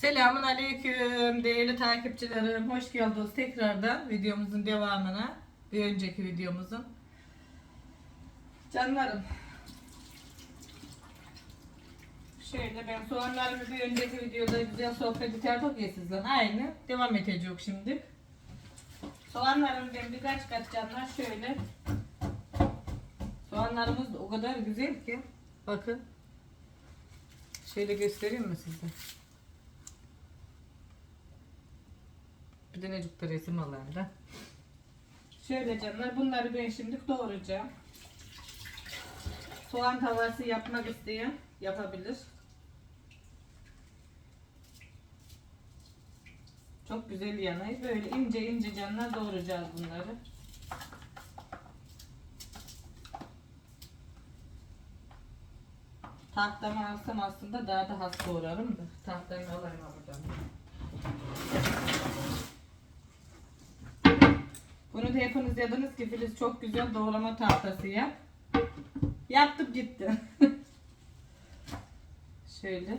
Selamun Aleyküm değerli takipçilerim. Hoş geldiniz tekrardan videomuzun devamına. Bir önceki videomuzun. Canlarım. Şöyle ben soğanlarımı bir önceki videoda güzel sohbet ederdik ya sizden. Aynı. Devam edecek şimdi. Soğanlarımı ben birkaç kat canlar şöyle. Soğanlarımız o kadar güzel ki. Bakın. Şöyle göstereyim mi size? Bir de necik de resim alayım da. Şöyle canlar bunları ben şimdi doğrayacağım. Soğan tavası yapmak isteyen yapabilir. Çok güzel yanayı. Böyle ince ince canlar doğrayacağız bunları. Tahtamı alsam aslında daha da has doğrarım da. Tahtamı alayım buradan. Da hepiniz dediniz ki Filiz çok güzel doğrama tahtası yap. Yaptım gitti. Şöyle.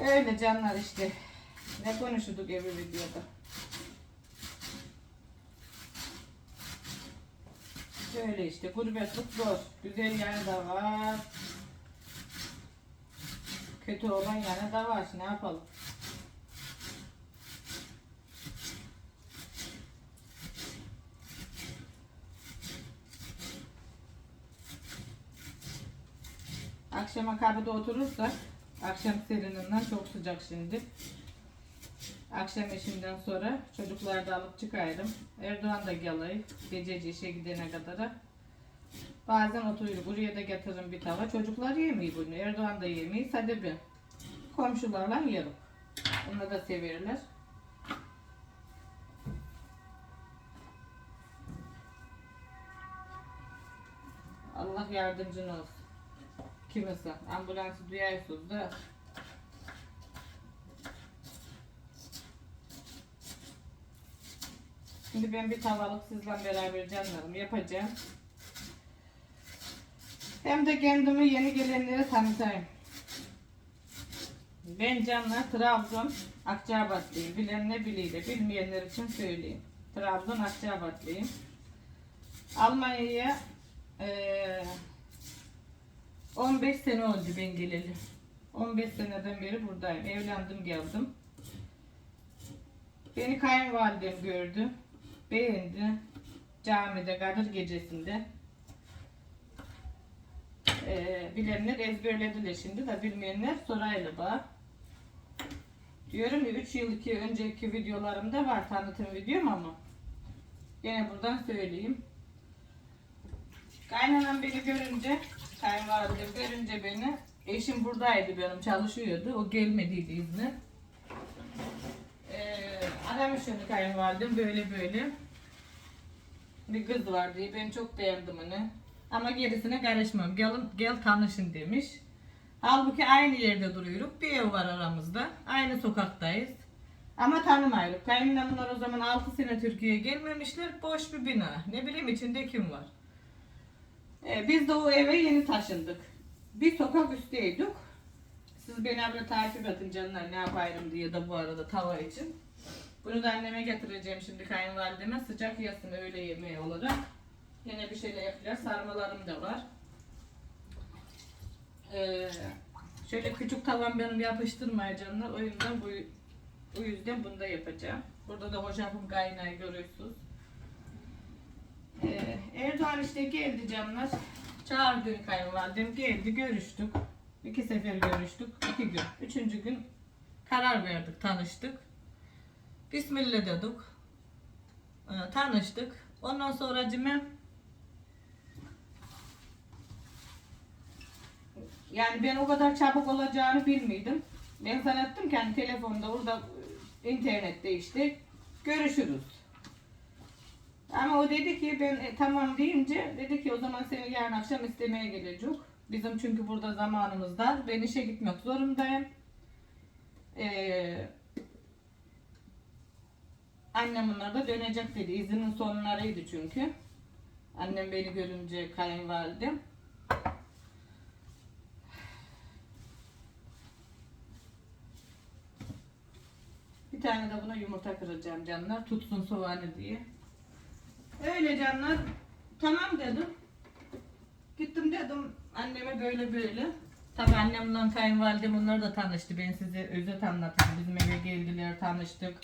Öyle canlar işte. Ne konuşurduk evi videoda. Böyle işte gurbetlik zor. Güzel yanı da var. Kötü olan yanı da var. Ne yapalım? Akşama kapıda oturursak akşam serininden çok sıcak şimdi. Akşam işimden sonra çocukları da alıp çıkarım. Erdoğan da gelir. Gececi işe gidene kadar. Bazen oturuyor. Buraya da getiririm bir tava. Çocuklar yemiyor bunu. Erdoğan da yemiyor. Sadece ben. Komşularla yerim. Onu da severler. Allah yardımcın olsun. Kimisi ambulansı duyarsınız da Şimdi ben bir tavalık sizle beraber canlarım yapacağım. Hem de kendimi yeni gelenlere tanıtayım. Ben canlar Trabzon Akçabatlıyım. Bilen ne biliyle, bilmeyenler için söyleyeyim. Trabzon Akçabatlıyım. Almanya'ya eee 15 sene oldu ben geleli. 15 seneden beri buradayım. Evlendim geldim. Beni kayınvalidem gördü. Beğendi. Camide Kadir gecesinde. Ee, bilenler ezberlediler şimdi de bilmeyenler soraylı bak. Diyorum ya 3 yıl iki önceki videolarımda var tanıtım videom ama yine buradan söyleyeyim. Kaynanam beni görünce, kayınvalidem görünce beni, eşim buradaydı benim çalışıyordu, o gelmediydi izni. Ee, aramış onu kayınvalidem böyle böyle. Bir kız var diye ben çok beğendim onu. Ama gerisine karışmam. Gel, gel tanışın demiş. Halbuki aynı yerde duruyoruz. Bir ev var aramızda. Aynı sokaktayız. Ama tanımayız. Kayınlamlar o zaman 6 sene Türkiye'ye gelmemişler. Boş bir bina. Ne bileyim içinde kim var. Ee, biz de o eve yeni taşındık. Bir sokak üstteydik. Siz beni abla takip edin canlar ne yapayım diye de bu arada tava için. Bunu da anneme getireceğim şimdi kayınvalideme sıcak yasın öğle yemeği olarak. Yine bir şeyler yapacağız. Sarmalarım da var. Ee, şöyle küçük tavam benim yapıştırmaya canlar. O yüzden bu o yüzden bunu da yapacağım. Burada da hocamın kaynayı görüyorsunuz. Ee, Erdoğan işte geldi canlar. Çağırdı kayınvalidem geldi görüştük. İki sefer görüştük. iki gün. Üçüncü gün karar verdik tanıştık. Bismillah dedik. Ee, tanıştık. Ondan sonra cime yani ben o kadar çabuk olacağını bilmiyordum. Ben sanattım ki hani telefonda orada e, internette işte görüşürüz. Ama o dedi ki ben e, tamam deyince dedi ki o zaman seni yarın akşam istemeye gelecek. Bizim çünkü burada zamanımız dar. Ben işe gitmek zorundayım. Ee, Annem bunlar da dönecek dedi. İzinin sonlarıydı çünkü. Annem beni görünce kayınvalidem. Bir tane de buna yumurta kıracağım canlar. Tutsun soğanı diye. Öyle canlar. Tamam dedim. Gittim dedim anneme böyle böyle. Tabii annemle kayınvalidem onlar da tanıştı. Ben size özet anlatayım. Bizim eve geldiler tanıştık.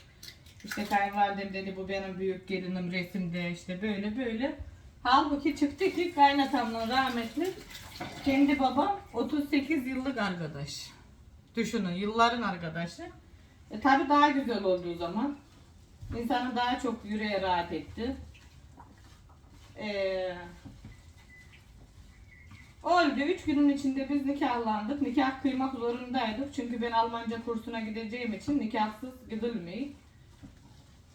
İşte kayınvalidem dedi bu benim büyük gelinim resimde işte böyle böyle. Halbuki çıktı ki kaynatamla rahmetli kendi babam 38 yıllık arkadaş. Düşünün yılların arkadaşı. E tabi daha güzel olduğu zaman. İnsanın daha çok yüreğe rahat etti. Eee Oldu. Üç günün içinde biz nikahlandık. Nikah kıymak zorundaydık. Çünkü ben Almanca kursuna gideceğim için nikahsız gidilmeyi.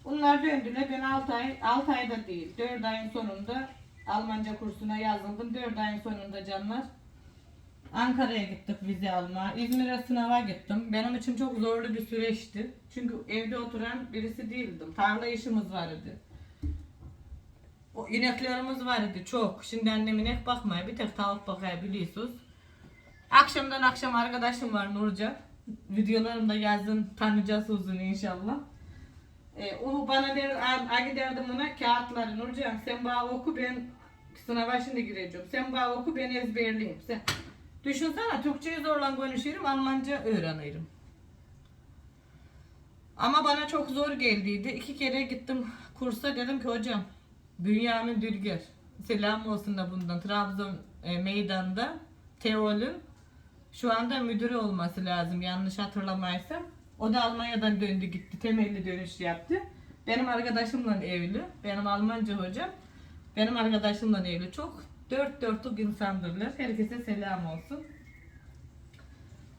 Bunlar döndüler. Ben 6 ay, 6 ayda değil, 4 ayın sonunda Almanca kursuna yazıldım. 4 ayın sonunda canlar. Ankara'ya gittik vize alma. İzmir'e sınava gittim. Benim için çok zorlu bir süreçti. Çünkü evde oturan birisi değildim. Tarla işimiz vardı. O ineklerimiz vardı çok. Şimdi annem inek bakmaya bir tek tavuk bakıyor biliyorsunuz. Akşamdan akşam arkadaşım var Nurcan. Videolarımda yazın tanıyacaksınız onu inşallah. E, o bana der, a giderdim ona kağıtları Nurcan sen bana oku ben sınava şimdi gireceğim. Sen bana oku ben ezberleyeyim. Sen Düşünsene Türkçeyi zorla konuşuyorum, Almanca öğrenirim. Ama bana çok zor geldiydi. İki kere gittim kursa dedim ki hocam Bünyamin Dülger selam olsun da bundan Trabzon e, meydanda Teol'ün şu anda müdürü olması lazım yanlış hatırlamaysam. O da Almanya'dan döndü gitti. Temelli dönüş yaptı. Benim arkadaşımla evli. Benim Almanca hocam. Benim arkadaşımla evli. Çok dört dörtlük insandırlar. Herkese selam olsun.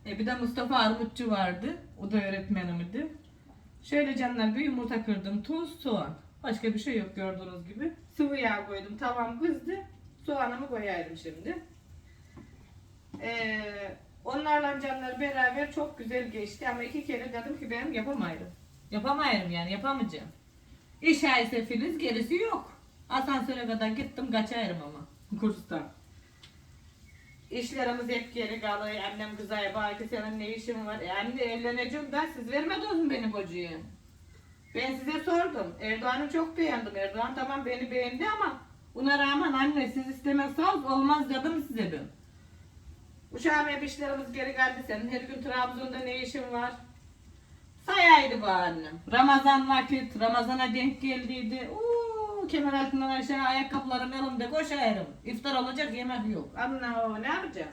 E, bir de Mustafa Armutçu vardı. O da öğretmenimdi. Şöyle canlar bir yumurta kırdım. Tuz, soğan. Başka bir şey yok gördüğünüz gibi. Sıvı yağ koydum. Tavam kızdı. Soğanımı koyayım şimdi. Ee, onlarla canlar beraber çok güzel geçti ama iki kere dedim ki ben yapamayırım. Yapamayırım yani yapamayacağım. İş ise Filiz gerisi yok. Asansöre kadar gittim kaçarım ama kurstan. İşlerimiz hep geri kalıyor. Annem kızaya belki senin ne işin var? E anne evleneceğim ben siz vermediniz mi beni kocaya? Ben size sordum. Erdoğan'ı çok beğendim. Erdoğan tamam beni beğendi ama buna rağmen anne siz istemezseniz olmaz dedim size ben. Uşağım hep işlerimiz geri geldi senin. Her gün Trabzon'da ne işin var? Sayaydı bu annem. Ramazan vakit, Ramazan'a denk geldiydi. Uuu, kemer altından aşağı ayakkabılarım elimde koşarım. İftar olacak yemek yok. O ne yapacağım?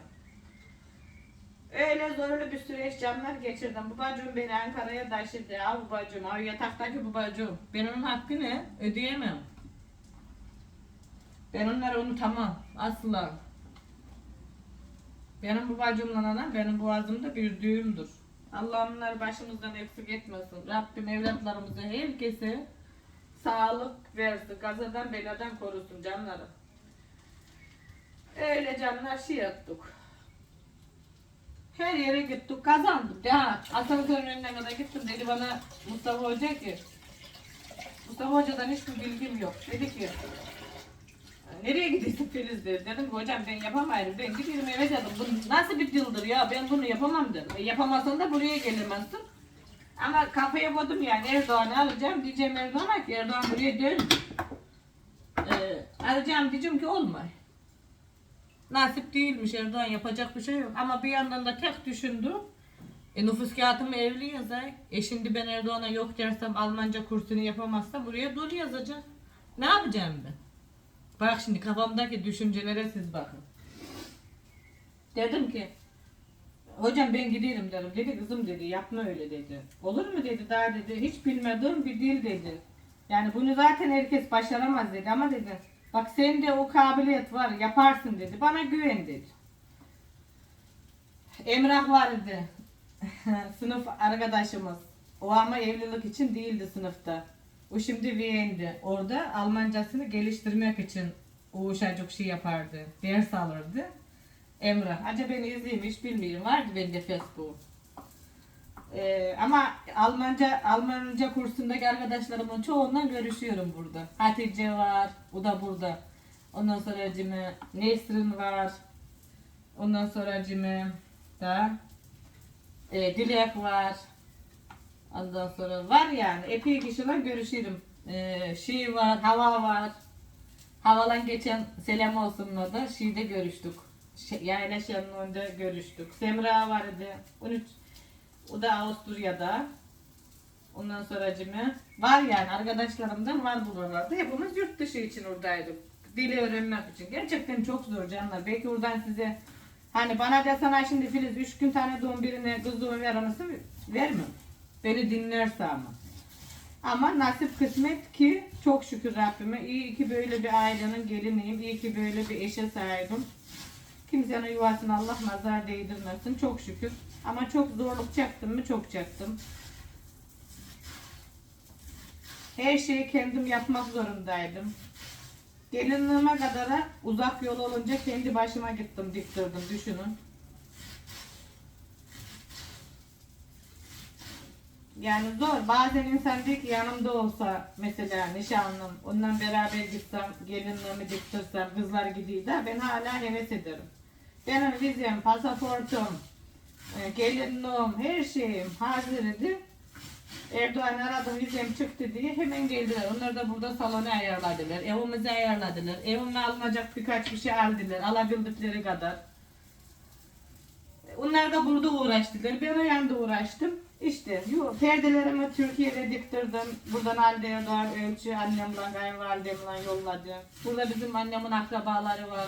Öyle zorlu bir süreç canlar geçirdim. Babacığım beni Ankara'ya taşıdı. Al babacığım, al yataktaki babacığım. Ben onun hakkını ödeyemem. Ben onları unutamam. Asla. Benim babacığımla anam benim boğazımda bir düğümdür. Allah onları başımızdan eksik etmesin. Rabbim evlatlarımızı herkese sağlık versin. Gazadan beladan korusun canlarım. Öyle canlar şey yaptık. Her yere gittik kazandık. Ya asansörün önüne kadar gittim dedi bana Mustafa Hoca ki Mustafa Hoca'dan hiçbir bilgim yok. Dedi ki nereye gidiyorsun Filiz dedi. Dedim ki hocam ben yapamayırım. Ben gidiyorum eve dedim. Bu nasıl bir dildir ya ben bunu yapamam dedim. E, yapamazsan da buraya gelemezsin. Ama kafaya koydum yani Erdoğan'ı alacağım diyeceğim Erdoğan'a ki Erdoğan buraya dön. Ee, alacağım diyeceğim ki olmay. Nasip değilmiş Erdoğan yapacak bir şey yok. Ama bir yandan da tek düşündüm. E nüfus kağıtımı evli yazay. E şimdi ben Erdoğan'a yok dersem Almanca kursunu yapamazsa buraya dur yazacak. Ne yapacağım ben? Bak şimdi kafamdaki düşüncelere siz bakın. Dedim ki hocam ben giderim dedim. Dedi kızım dedi yapma öyle dedi. Olur mu dedi daha dedi hiç bilmediğim bir dil dedi. Yani bunu zaten herkes başaramaz dedi ama dedi bak sende o kabiliyet var yaparsın dedi. Bana güven dedi. Emrah vardı. Sınıf arkadaşımız. O ama evlilik için değildi sınıfta. O şimdi Viyen'di. Orada Almancasını geliştirmek için o uşacık şey yapardı. Ders alırdı. Emrah. Acaba beni izleyeyim hiç bilmiyorum. Vardı bende Facebook. Ee, ama Almanca Almanca kursundaki arkadaşlarımın çoğundan görüşüyorum burada. Hatice var, o da burada. Ondan sonra cime Nesrin var. Ondan sonra cime da e, Dilek var. Ondan sonra var yani epey kişiler görüşürüm. Ee, şey var, hava var. Havalan geçen selam olsunlar da şeyde görüştük. Şey, yayla şenliğinde görüştük. Semra vardı. 13 o da Avusturya'da. Ondan sonra cime var yani arkadaşlarımdan var buralarda. Hepimiz yurt dışı için oradaydık. Dili öğrenmek için. Gerçekten çok zor canlar. Belki oradan size hani bana desene şimdi Filiz 3 gün tane doğum birine kız doğum ver anası vermem. Beni dinlerse ama. Ama nasip kısmet ki çok şükür Rabbime iyi ki böyle bir ailenin geliniyim. iyi ki böyle bir eşe sahibim. Kimsenin yuvasına Allah nazar değdirmesin. Çok şükür. Ama çok zorluk çaktım mı? Çok çaktım. Her şeyi kendim yapmak zorundaydım. Gelinliğime kadar uzak yol olunca kendi başıma gittim diktirdim düşünün. Yani zor. Bazen insan diyor ki yanımda olsa mesela nişanlım, ondan beraber gitsem, gelinliğimi diktirsem, kızlar gidiyor da ben hala heves ederim. Benim vizem, pasaportum, e, gelinliğim, her şeyim hazır idi. Erdoğan aradı vizem çıktı diye hemen geldiler. Onlar da burada salonu ayarladılar. Evimizi ayarladılar. Evime alınacak birkaç bir şey aldılar. Alabildikleri kadar. Onlar da burada uğraştılar. Ben o yanda uğraştım. İşte yo, perdelerimi Türkiye'de diktirdim. Buradan Halide Erdoğan ölçü annemle kayınvalidemle yolladım. Burada bizim annemin akrabaları var.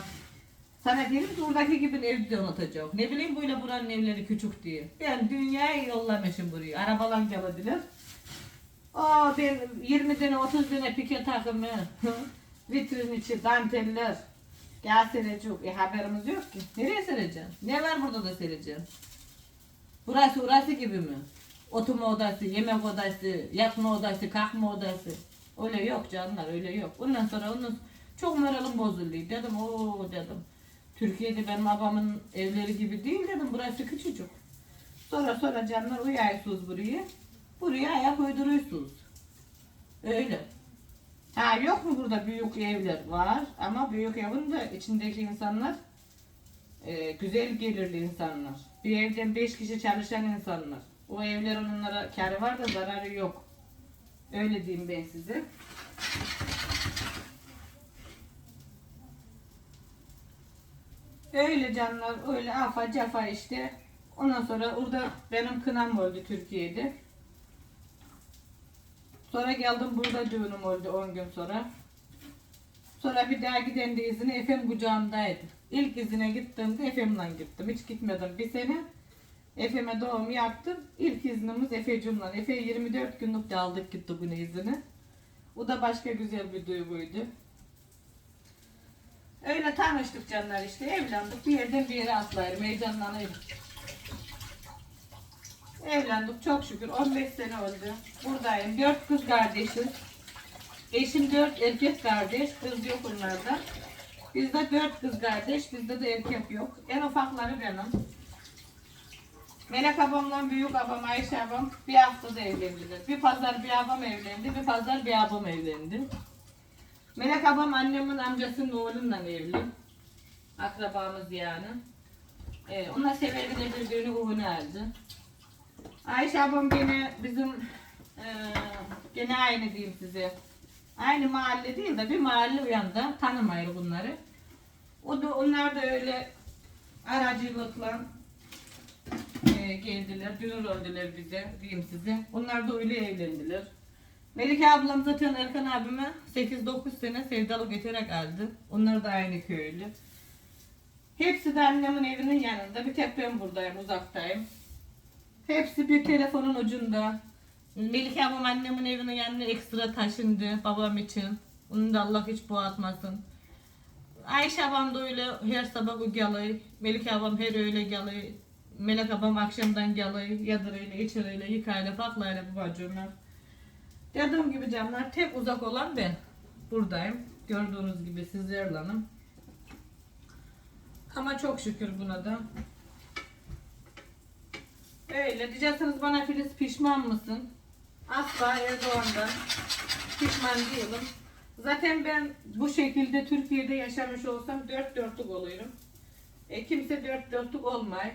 Sana diyelim ki buradaki gibi ev donatacak. Ne bileyim böyle buranın evleri küçük diye. Ben dünyayı yollamışım buraya. Arabalan geldiler. Aa ben 20 tane 30 tane pike takımı. Vitrin içi danteller. Gel serecek. E haberimiz yok ki. Nereye sereceğim? Ne var burada da sereceğim? Burası orası gibi mi? Oturma odası, yemek odası, yatma odası, kalkma odası. Öyle yok canlar öyle yok. Ondan sonra onun çok moralim bozuldu. Dedim o dedim. Türkiye'de benim babamın evleri gibi değil dedim. Burası küçücük. Sonra sonra canlar uyuyorsunuz buraya. Buraya ayak uyduruyorsunuz. Öyle. Ha yok mu burada büyük evler? Var ama büyük evin de içindeki insanlar e, güzel gelirli insanlar. Bir evden beş kişi çalışan insanlar. O evlerin onlara karı var da zararı yok. Öyle diyeyim ben size. Öyle canlar, öyle afa cafa işte. Ondan sonra orada benim kınam oldu Türkiye'de. Sonra geldim burada düğünüm oldu 10 gün sonra. Sonra bir daha giden de izine Efem kucağımdaydı. İlk izine gittiğimde Efem'le gittim. Hiç gitmedim bir sene. Efem'e doğum yaptım. İlk iznimiz Efe'cimle. Efe 24 günlük de aldık gitti bunu izini. O da başka güzel bir duyguydu. Öyle tanıştık canlar işte. Evlendik. Bir yerden bir yere atlayırım. Heyecanlanıyorum. Evlendik çok şükür. 15 sene oldu. Buradayım. Dört kız kardeşiz. Eşim dört erkek kardeş. Kız yok onlarda. Bizde dört kız kardeş. Bizde de erkek yok. En ufakları benim. Melek abamla büyük abam Ayşe abam bir haftada evlendiler. Bir pazar bir abam evlendi. Bir pazar bir abam evlendi. Melek abam annemin amcasının oğlunla evli. Akrabamız yani. Ee, onlar severdiler birbirini uğunu aldı. Ayşe abam gene bizim eee gene aynı diyeyim size. Aynı mahalle değil de bir mahalle uyanda tanımayır bunları. O da onlar da öyle aracılıkla eee geldiler, dünür öldüler bize diyeyim size. Onlar da öyle evlendiler. Melike ablam zaten Erkan abime 8-9 sene sevdalık ederek aldı. Onlar da aynı köylü. Hepsi de annemin evinin yanında. Bir tek ben buradayım, uzaktayım. Hepsi bir telefonun ucunda. Melike ablam annemin evinin yanına ekstra taşındı babam için. Onu da Allah hiç boğazmasın. Ayşe abam da öyle her sabah gelay. Melike abam her öyle gelay. Melek abam akşamdan gelay. Yadır öyle, içer öyle, yıkayla, baklayla babacığımlar. Dediğim gibi canlar tek uzak olan ben. Buradayım. Gördüğünüz gibi sizlerlenim. Ama çok şükür buna da. Öyle diyeceksiniz bana Filiz pişman mısın? Asla Erdoğan'dan pişman değilim. Zaten ben bu şekilde Türkiye'de yaşamış olsam dört dörtlük oluyorum. E, kimse dört dörtlük olmay.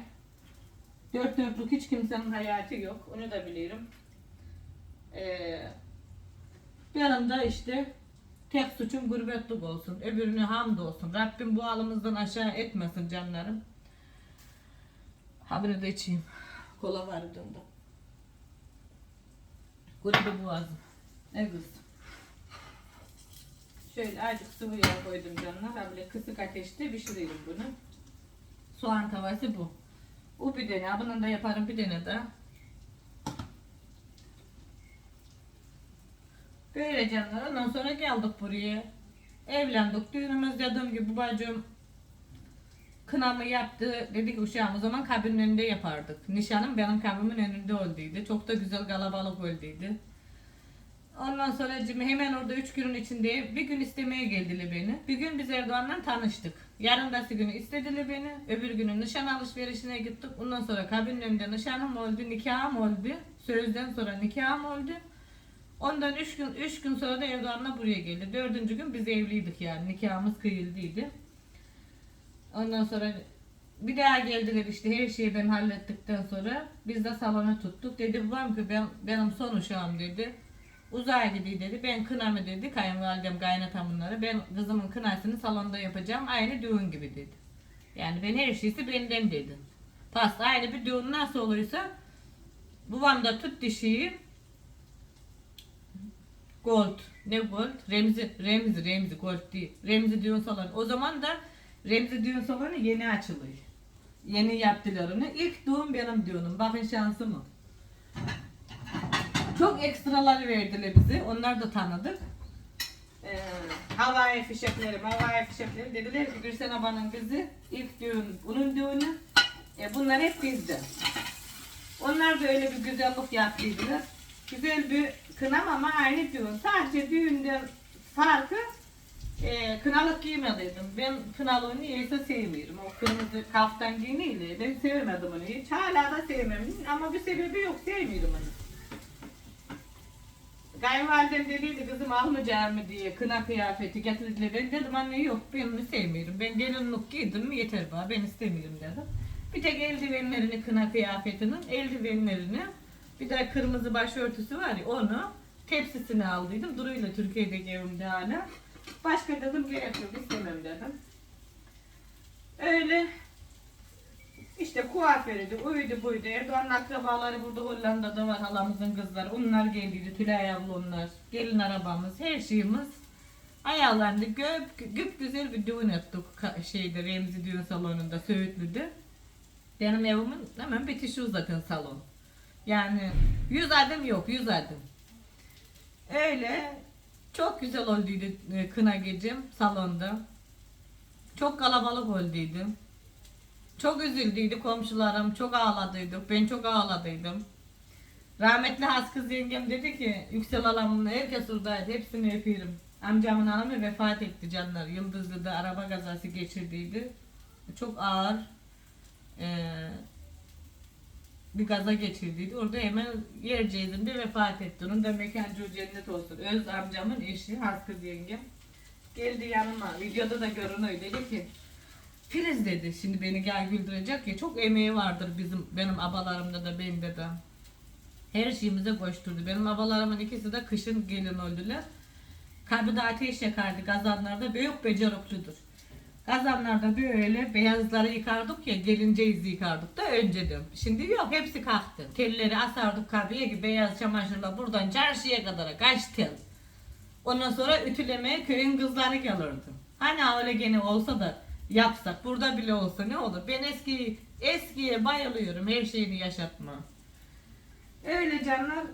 Dört dörtlük hiç kimsenin hayatı yok. Onu da biliyorum. E, benim de işte tek suçum gurbetlik olsun. Öbürüne hamd olsun. Rabbim bu alımızdan aşağı etmesin canlarım. Haberi de içeyim. Kola var da. Kurudu boğazım. Ne kız? Şöyle azıcık sıvı yağ koydum canlar. Ha Böyle kısık ateşte pişiriyorum bunu. Soğan tavası bu. Bu bir tane. Bunun da yaparım bir tane daha. Böyle canlar. Ondan sonra geldik buraya. Evlendik. Düğünümüz dediğim gibi bacım kınamı yaptı. Dedik uşağım o zaman kabinin önünde yapardık. Nişanım benim kabimin önünde olduydu. Çok da güzel kalabalık olduydu. Ondan sonra hemen orada üç günün içinde bir gün istemeye geldiler beni. Bir gün biz Erdoğan'la tanıştık. Yarındası günü istediler beni. Öbür günü nişan alışverişine gittik. Ondan sonra kabinin önünde nişanım oldu, nikahım oldu. Sözden sonra nikahım oldu. Ondan üç gün, üç gün sonra da Erdoğan'la buraya geldi. Dördüncü gün biz evliydik yani. Nikahımız kıyıldıydı. Ondan sonra bir daha geldiler işte her şeyi ben hallettikten sonra biz de salona tuttuk. Dedi babam ki ben, benim son uşağım dedi. Uzağa gidiyor dedi. Ben kınamı dedi. Kayınvalidem kaynatam bunları. Ben kızımın kınasını salonda yapacağım. Aynı düğün gibi dedi. Yani ben her şeysi benden dedi. Pasta aynı bir düğün nasıl olursa babam da tut dişiyi Gold. Ne gold? Remzi, Remzi, Remzi gold değil. Remzi düğün salonu. O zaman da Remzi düğün salonu yeni açılıyor. Yeni yaptılar onu. İlk düğün benim düğünüm. Bakın şansıma. Çok ekstralar verdiler bize. Onlar da tanıdık. Ee, havai fişekleri, havai fişekleri dediler ki Gülsen Aba'nın kızı ilk düğün, bunun düğünü. E, bunlar hep bizde. Onlar da öyle bir güzellik yaptıydılar. Güzel bir kınam ama aynı düğün. Sadece düğünden farkı e, kınalık giymediydim. Ben kınalığı niyeyse sevmiyorum. O kırmızı kaftan giyiniyle ben sevmedim onu hiç. Hala da sevmem ama bir sebebi yok sevmiyorum onu. Kayınvalidem dediydi kızım almayacağım mı diye kına kıyafeti getirdiler. Ben dedim anne yok ben onu sevmiyorum. Ben gelinlik giydim yeter bana ben istemiyorum dedim. Bir tek eldivenlerini kına kıyafetinin eldivenlerini bir de kırmızı başörtüsü var ya onu tepsisini aldıydım. Duru'yla Türkiye'deki evimde hala. Başka dedim gerek yok istemem dedim. Öyle işte kuaförüydü, uydu buydu. Erdoğan'ın akrabaları burada Hollanda'da var halamızın kızları. Onlar geldiydi, Tülay abla onlar. Gelin arabamız, her şeyimiz. Ayarlandı. Göp, güp güzel bir düğün ettik şeyde Remzi düğün salonunda Söğütlü'de. Benim evimin hemen bitişi zaten salon. Yani 100 adım yok, 100 adım. Öyle çok güzel olduydu e, kına gecem salonda. Çok kalabalık olduydu. Çok üzüldüydü komşularım, çok ağladıydık. Ben çok ağladıydım. Rahmetli has kız yengem dedi ki Yüksel alamın herkes oradaydı hepsini öpüyorum. Amcamın hanımı vefat etti canlar. Yıldızlı'da araba kazası geçirdiydi. Çok ağır eee, bir gaza geçirdiydi. Orada hemen yer cezimde vefat etti. Onun da mekanı cennet olsun. Öz amcamın eşi has kız yengem. Geldi yanıma. Videoda da görünüyor. Dedi ki Filiz dedi şimdi beni gel güldürecek ya çok emeği vardır bizim benim abalarımda da bende de. Her şeyimize koşturdu. Benim abalarımın ikisi de kışın gelin öldüler. Kabide ateş yakardı kazanlarda büyük beceriklidir. Kazanlarda böyle beyazları yıkardık ya gelince izi yıkardık da önceden. Şimdi yok hepsi kalktı. Telleri asardık kabiye gibi beyaz çamaşırla buradan çarşıya kadar kaç tel. Ondan sonra ütülemeye köyün kızları gelirdi. Hani öyle gene olsa da yapsak burada bile olsa ne olur? Ben eski eskiye bayılıyorum her şeyini yaşatma. Öyle canlar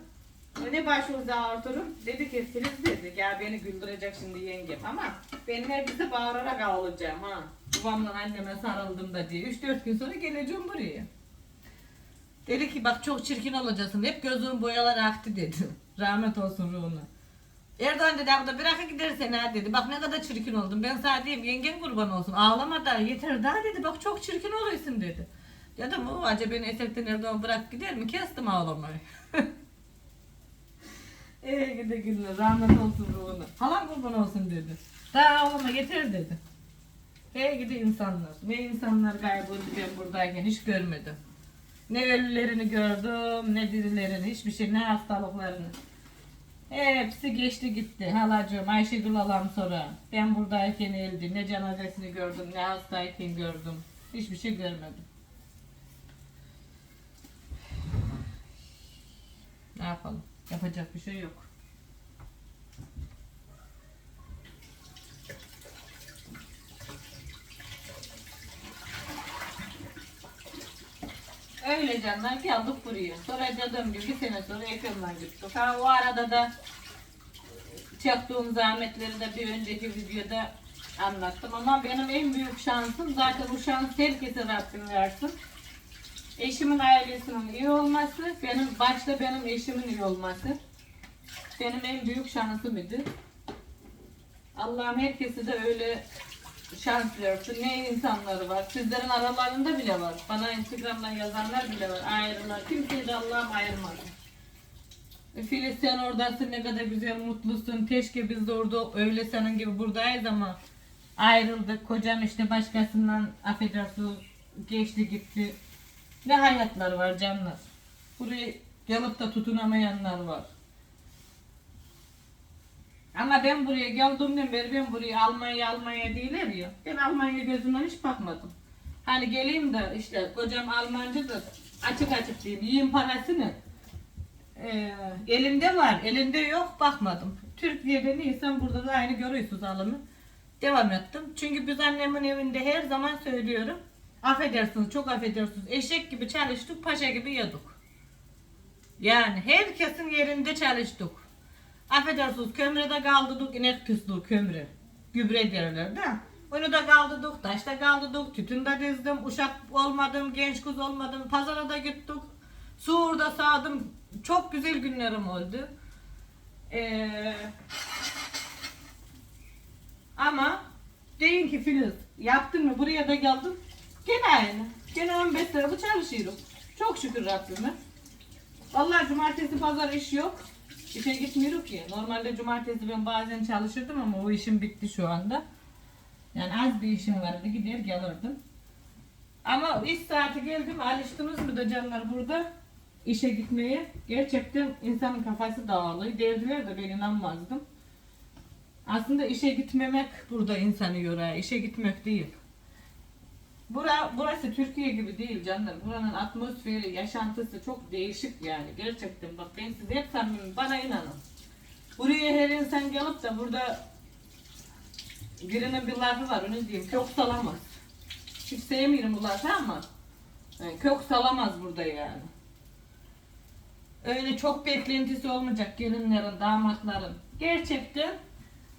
ne başımıza ağırtırım. Dedi ki Filiz dedi gel beni güldürecek şimdi yengem ama ben neredeyse bağırarak ağlayacağım ha. Babamla anneme sarıldım da diye. 3-4 gün sonra geleceğim buraya. Dedi ki bak çok çirkin olacaksın. Hep gözün boyaları aktı dedi. Rahmet olsun ruhuna. Erdoğan dedi abla bırakın gidersen ha dedi. Bak ne kadar çirkin oldum. Ben sana diyeyim yengen kurban olsun. Ağlama da yeter daha dedi. Bak çok çirkin oluyorsun dedi. Dedim o acaba beni Esek'ten Erdoğan bırak gider mi? Kestim ağlamayı. Eee gide gide rahmet olsun ruhuna. Halam kurban olsun dedi. Daha ağlama getir dedi. Hey gidi insanlar. Ne insanlar kayboldu ben buradayken hiç görmedim. Ne ölülerini gördüm, ne dirilerini, hiçbir şey, ne hastalıklarını. Hepsi geçti gitti. Halacığım, Ayşegül alam sonra. Ben buradayken öldü. Ne cenazesini gördüm, ne hastayken gördüm. Hiçbir şey görmedim. Ne yapalım? Yapacak bir şey yok. Öyle canlar geldik buraya. Sonra dediğim gibi bir sene sonra Ekim'den gittik. Ha o arada da çaktığım zahmetleri de bir önceki videoda anlattım. Ama benim en büyük şansım zaten bu şans herkese Rabbim versin. Eşimin ailesinin iyi olması, benim başta benim eşimin iyi olması. Benim en büyük şansım idi. Allah'ım herkese de öyle şans versin. Ne insanları var. Sizlerin aralarında bile var. Bana Instagram'dan yazanlar bile var. Ayrılar. Kimseyi de Allah'ım ayırmadı. E, Filiz sen oradasın ne kadar güzel mutlusun. Keşke biz de orada öyle senin gibi buradayız ama ayrıldık. Kocam işte başkasından affedersin geçti gitti. Ne hayatlar var canlar. Buraya gelip de tutunamayanlar var. Ama ben buraya geldiğimden beri ben buraya Almanya Almanya değiller ya. Ben Almanya gözümden hiç bakmadım. Hani geleyim de işte kocam Almancıdır. Açık açık diyeyim. Yiyeyim parasını. Ee, elimde var, elinde yok bakmadım. Türkiye'de neysen burada da aynı görüyorsunuz alımı. Devam ettim. Çünkü biz annemin evinde her zaman söylüyorum. Affedersiniz, çok affedersiniz. Eşek gibi çalıştık, paşa gibi yedik. Yani herkesin yerinde çalıştık. Affedersiniz kömürde kaldırdık inek pisliği kömürü. Gübre derler de. Onu da kaldırdık, taşta kaldırdık, tütün de dizdim, uşak olmadım, genç kız olmadım, pazara da gittik. Suğur'da sağdım, çok güzel günlerim oldu. Ee, ama deyin ki Filiz, yaptın mı buraya da geldim. Gene aynı. Gene 15 senedir çalışıyorum. Çok şükür Rabbime. Vallahi cumartesi pazar iş yok. İşe gitmiyorum ki. Normalde cumartesi ben bazen çalışırdım ama o işim bitti şu anda. Yani az bir işim vardı gider gelirdim. Ama iş saati geldim alıştınız mı da canlar burada işe gitmeye. Gerçekten insanın kafası dağılıyor. Derdiler de ben inanmazdım. Aslında işe gitmemek burada insanı yorar. İşe gitmek değil. Bura, burası Türkiye gibi değil canlar. Buranın atmosferi, yaşantısı çok değişik yani. Gerçekten bak ben size hep samimim. Bana inanın. Buraya her insan gelip de burada birinin bir lafı var onu diyeyim. Kök salamaz. Hiç sevmiyorum bu lafı ama yani kök salamaz burada yani. Öyle çok beklentisi olmayacak gelinlerin, damatların. Gerçekten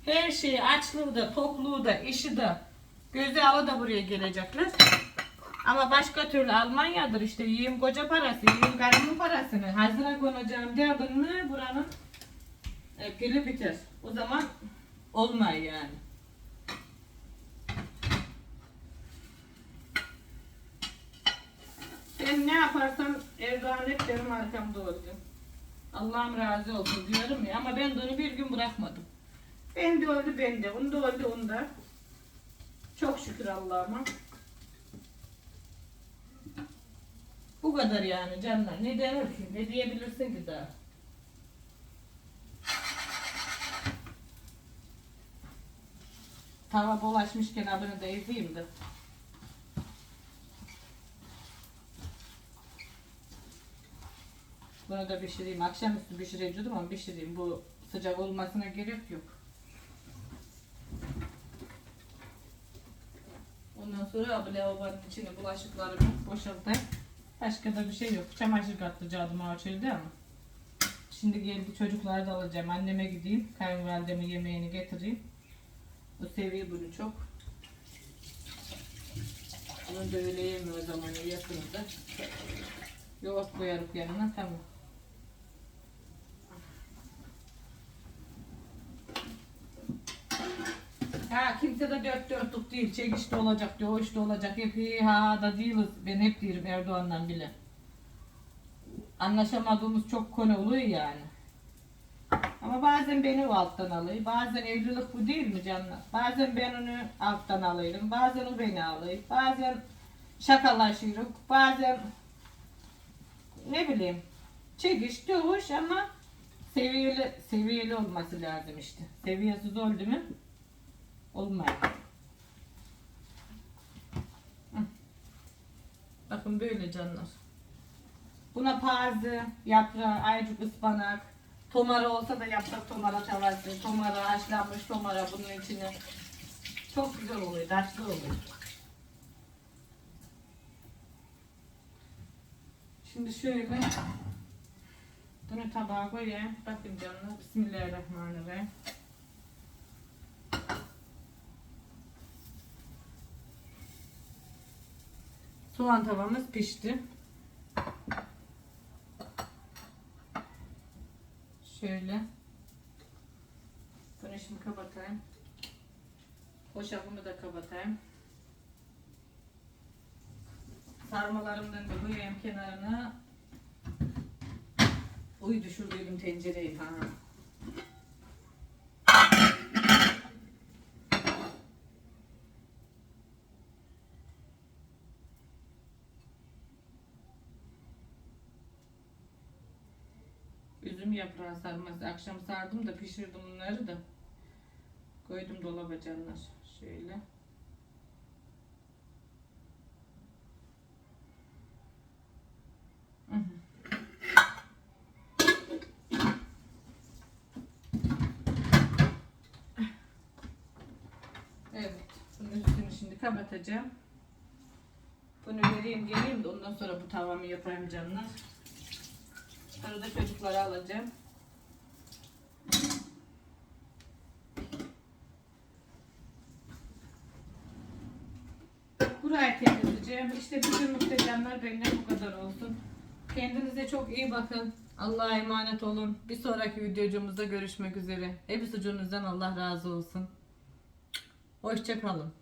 her şeyi açlığı da, tokluğu da, işi de göze alı da buraya gelecekler. Ama başka türlü Almanya'dır işte yiyeyim koca parası, yiyeyim karımın parasını hazıra konacağım derdin mi buranın e, pili biter. O zaman olmay yani. Ben ne yaparsam Erdoğan hep benim arkamda oldu. Allah'ım razı olsun diyorum ya ama ben de onu bir gün bırakmadım. Ben de oldu ben de, onu da oldu onda. Çok şükür Allah'ıma. Bu kadar yani canlar. Ne denir ki? Ne diyebilirsin ki daha? Tava bulaşmışken abını da ezeyim de. Bunu da pişireyim. Akşamüstü pişireceğim ama pişireyim. Bu sıcak olmasına gerek yok. Ondan sonra bu lavabonun içine bulaşıklarımı boşaltayım. Başka da bir şey yok. Çamaşır katlayacaktım ağaçıydı ama. Şimdi geldi çocukları da alacağım. Anneme gideyim. Kayınvalideme yemeğini getireyim. O seviyor bunu çok. Bunu da öyle yemiyor o zaman yakında. Yoğurt koyarım yanına tamam. Ha kimse de dört dörtlük değil. Çekişte olacak diyor, o işte olacak. Hep ha da değiliz. Ben hep diyorum Erdoğan'dan bile. Anlaşamadığımız çok konu oluyor yani. Ama bazen beni o alttan alıyor. Bazen evlilik bu değil mi canlar? Bazen ben onu alttan alıyorum. Bazen o beni alıyor. Bazen şakalaşıyoruz. Bazen ne bileyim çekiş dövüş ama seviyeli seviyeli olması lazım işte. Seviyesiz oldu mu Hı. Bakın böyle canlar. Buna pazı, yaprağı, ayrıca ıspanak, tomara olsa da yapsak tomara tavası, tomara haşlanmış tomara bunun içine. Çok güzel oluyor, taşlı oluyor. Şimdi şöyle bunu tabağa koyayım. Bakın canlar. Bismillahirrahmanirrahim. Soğan tavamız pişti. Şöyle. Bunu kapatayım. Hoşafımı da kapatayım. Sarmalarımdan da koyayım kenarına. Uy düşürdüydüm tencereyi ha. Üzüm yaprağı sarması. Akşam sardım da pişirdim bunları da. Koydum dolaba canlar. Şöyle. Evet. Bunun üstünü şimdi kapatacağım. Bunu vereyim geleyim de ondan sonra bu tavamı yapayım canlar. Arada çocukları alacağım. Burayı temizleyeceğim. İşte bütün muhteşemler benden bu kadar olsun. Kendinize çok iyi bakın. Allah'a emanet olun. Bir sonraki videocumuzda görüşmek üzere. Hepsi ucunuzdan Allah razı olsun. Hoşçakalın.